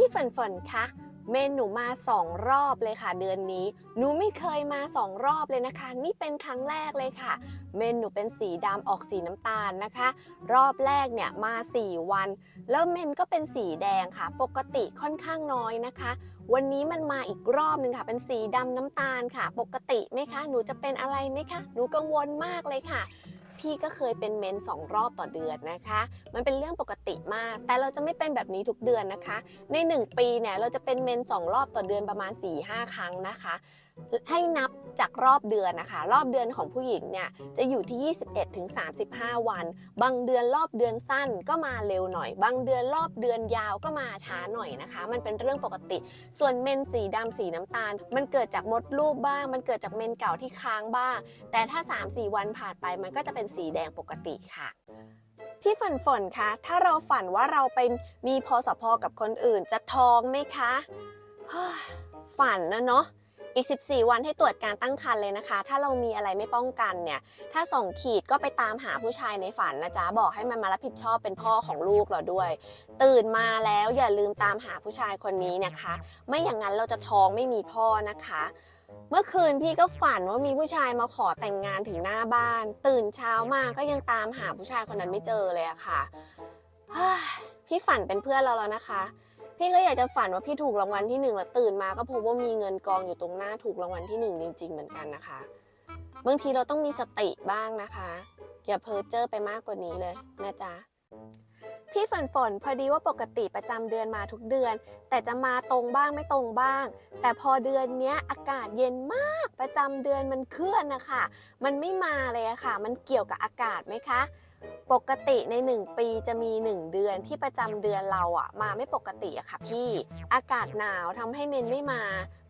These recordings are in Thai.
พี่ฝนฝนคะเมนหนูมาสองรอบเลยค่ะ เดือนนี้ หนูไม่เคยมาสองรอบเลยนะคะ นี่เป็นครั้งแรกเลยค่ะ เมนหนูเป็นสีดำออกสีน้ำตาลนะคะ รอบแรกเนี่ยมา 4 วัน แล้วเมนก็เป็นสีแดงค่ะ ปกติค่อนข้างน้อยนะคะ วันนี้มันมาอีกรอบหนึ่งค่ะ เป็นสีดำน้ำตาลค่ะ ปกติไหมคะ หนูจะเป็นอะไรไหมคะ หนูกังวลมากเลยค่ะ พี่ก็เคยเป็นเมนสองรอบต่อเดือนนะคะ มันเป็นเรื่องปกติมาก แต่เราจะไม่เป็นแบบนี้ทุกเดือนนะคะ ใน 1 ปีเนี่ยเราจะเป็นเมนสองรอบต่อเดือนประมาณ4-5 ครั้งนะคะ ให้นับจากรอบเดือนนะคะ รอบเดือนของผู้หญิงเนี่ยจะอยู่ที่ 21ถึง35 วัน บางเดือนรอบเดือนสั้นก็มาเร็วหน่อย บางเดือนรอบเดือนยาวก็มาช้าหน่อยนะคะ มันเป็นเรื่องปกติ ส่วนเมนสีดำสีน้ำตาล มันเกิดจากมดลูกบ้าง มันเกิดจากเมนเก่าที่ค้างบ้าง แต่ถ้า 3-4 วันผ่านไปมันก็จะเป็นสีแดงปกติค่ะพี่ฝนฝนคะ ถ้าเราฝันว่าเราไปมีพอสพกับคนอื่นจะท้องไหมคะ ฝันนะเนาะ อีก 14 วันให้ตรวจการตั้งครรภ์เลยนะคะ ถ้าเรามีอะไรไม่ป้องกันเนี่ย ถ้าส่งขีดก็ไปตามหาผู้ชายในฝันนะจ๊ะ บอกให้มันมารับผิดชอบเป็นพ่อของลูกเราด้วย ตื่นมาแล้วอย่าลืมตามหาผู้ชายคนนี้นะคะ ไม่อย่างนั้นเราจะท้องไม่มีพ่อนะคะเมื่อคืนพี่ก็ฝันว่ามีผู้ชายมาขอแต่งงานถึงหน้าบ้าน ตื่นเช้ามาก็ยังตามหาผู้ชายคนนั้นไม่เจอเลยอะค่ะพี่ฝันเป็นเพื่อนเราแล้วนะคะ พี่ก็อยากจะฝันว่าพี่ถูกรางวัลที่หนึ่งแล้วตื่นมาก็พบว่ามีเงินกองอยู่ตรงหน้าถูกรางวัลที่หนึ่งจริง ๆ เหมือนกันนะคะ บางทีเราต้องมีสติบ้างนะคะ อย่าเพ้อเจ้อไปมากกว่านี้เลยนะจ๊ะพี่ฝนฝนพอดีว่าปกติประจำเดือนมาทุกเดือน แต่จะมาตรงบ้างไม่ตรงบ้าง แต่พอเดือนนี้อากาศเย็นมากประจำเดือนมันเคลื่อนนะคะมันไม่มาเลยอะค่ะ มันเกี่ยวกับอากาศไหมคะ ปกติใน 1 ปีจะมี 1 เดือนที่ประจำเดือนเราอะมาไม่ปกติอะค่ะพี่อากาศหนาวทำให้เมนไม่มา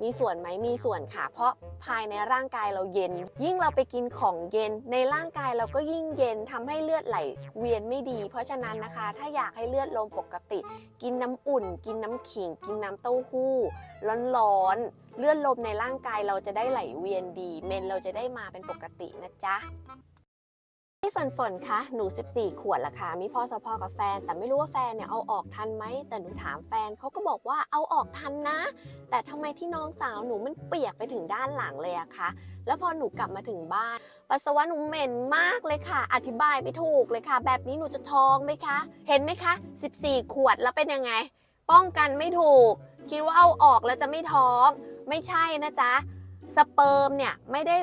มีส่วนไหมมีส่วนค่ะ เพราะภายในร่างกายเราเย็น ยิ่งเราไปกินของเย็น ในร่างกายเราก็ยิ่งเย็นทำให้เลือดไหลเวียนไม่ดี เพราะฉะนั้นนะคะ ถ้าอยากให้เลือดลมปกติ กินน้ำอุ่น กินน้ำขิง กินน้ำเต้าหู้ร้อนๆเลือดลมในร่างกายเราจะได้ไหลเวียนดี เมนเราจะได้มาเป็นปกตินะจ๊ะ พี่ฝนฝนคะหนู 14 ขวดละค่ะมีพ่อสพกับแฟน แต่ไม่รู้ว่าแฟนเนี่ยเอาออกทันไหมแต่หนูถามแฟนเขาก็บอกว่าเอาออกทันนะ แต่ทำไมที่น้องสาวหนูมันเปียกไปถึงด้านหลังเลยอะคะแล้วพอหนูกลับมาถึงบ้านปัสสาวะหนูเหม็นมากเลยค่ะ อธิบายไม่ถูกเลยค่ะ แบบนี้หนูจะท้องไหมคะ เห็นไหมคะ 14 ขวดแล้วเป็นยังไง ป้องกันไม่ถูก คิดว่าเอาออกแล้วจะไม่ท้อง ไม่ใช่นะจ๊ะสเปิร์มเนี่ยไม่ได้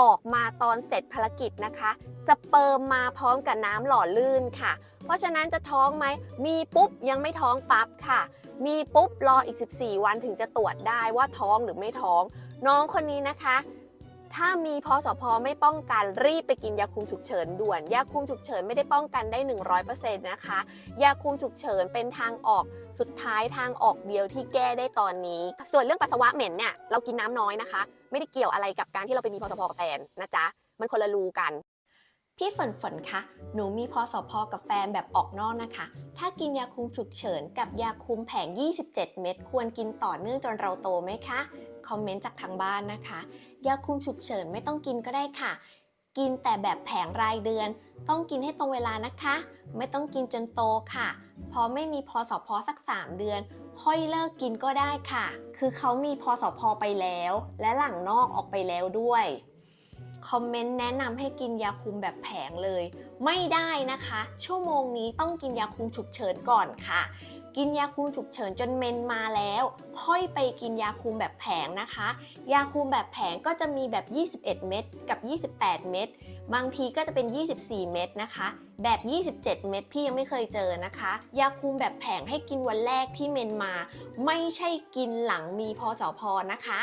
ออกมาตอนเสร็จภารกิจนะคะ สเปิร์มมาพร้อมกับน้ำหล่อลื่นค่ะ เพราะฉะนั้นจะท้องไหม มีปุ๊บยังไม่ท้องปั๊บค่ะ มีปุ๊บรออีก 14 วันถึงจะตรวจได้ว่าท้องหรือไม่ท้อง น้องคนนี้นะคะ ถ้ามีพอสพไม่ป้องกันรีบไปกินยาคุมฉุกเฉินด่วน ยาคุมฉุกเฉินไม่ได้ป้องกันได้ 100%นะคะ ยาคุมฉุกเฉินเป็นทางออกสุดท้ายทางออกเดียวที่แก้ได้ตอนนี้ ส่วนเรื่องปัสสาวะเหม็นเนี่ยเรากินน้ำน้อยนะคะ ไม่ได้เกี่ยวอะไรกับการที่เราไปมีพอสพกับแฟนนะจ๊ะมันคนละรูกัน พี่ฝนฝนคะ หนูมีพอสอพอกับแฟนแบบออกนอกนะคะ ถ้ากินยาคุมฉุกเฉินกับยาคุมแผง 27 เม็ดควรกินต่อเนื่องจนเราโตไหมคะ คอมเมนต์จากทางบ้านนะคะ ยาคุมฉุกเฉินไม่ต้องกินก็ได้ค่ะ กินแต่แบบแผงรายเดือน ต้องกินให้ตรงเวลานะคะ ไม่ต้องกินจนโตค่ะ พอไม่มีพอสอพอสัก 3 เดือน ค่อยเลิกกินก็ได้ค่ะ คือเขามีพอสอพอไปแล้ว และหลังนอกออกไปแล้วด้วย คอมเมนต์แนะนำให้กินยาคุมแบบแผงเลย ไม่ได้นะคะ ชั่วโมงนี้ต้องกินยาคุมฉุกเฉินก่อนค่ะ กินยาคุมฉุกเฉินจนเมนมาแล้ว ค่อยไปกินยาคุมแบบแผงนะคะ ยาคุมแบบแผงก็จะมีแบบ 21 เม็ดกับ 28 เม็ดบางทีก็จะเป็น 24 เม็ดนะคะ แบบ 27 เม็ดพี่ยังไม่เคยเจอนะคะ ยาคุมแบบแผงให้กินวันแรกที่เมนมา ไม่ใช่กินหลังมีพอสอพอนะคะ